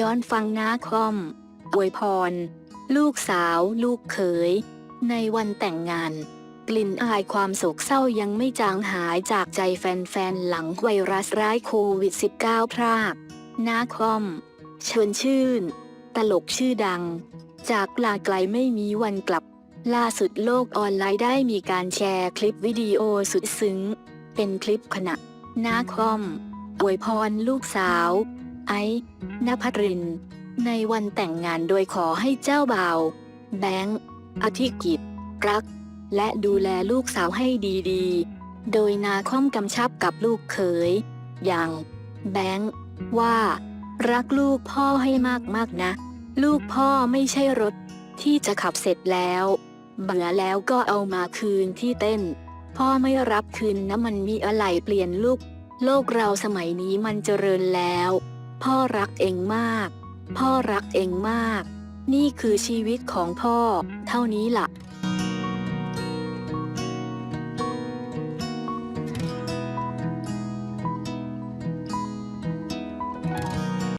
ย้อนฟังนาคอมอวยพร ลูกสาวลูกเขย ในวันแต่งงาน กลิ่นอายความโศกเศร้ายังไม่จางหายจากใจแฟนๆ หลังไวรัสร้ายโควิด -19 พรากนาคอม เชิญชื่น ตลกชื่อดัง จากลาไกลไม่มีวันกลับ ล่าสุดโลกออนไลน์ได้มีการแชร์คลิปวิดีโอสุดซึ้ง เป็นคลิปขณะนาคอมอวยพรลูกสาว ไอ้นภัทริน ในวันแต่งงานโดยขอให้เจ้าบ่าว แบงค์อธิกิจ รัก และดูแลลูกสาวให้ดีๆ โดยนาคอมกำชับกับลูกเขย อย่าง แบงค์ว่า รักลูกพ่อให้มากๆนะ ลูกพ่อไม่ใช่รถ ที่จะขับเสร็จแล้วเบื่อแล้วก็เอามาคืนที่เต้น พ่อไม่รับคืนนะมันมีอะไรเปลี่ยนลูก โลกเราสมัยนี้มันเจริญแล้ว พ่อรักเองมาก พ่อรักเองมาก นี่คือชีวิตของพ่อ เท่านี้ล่ะ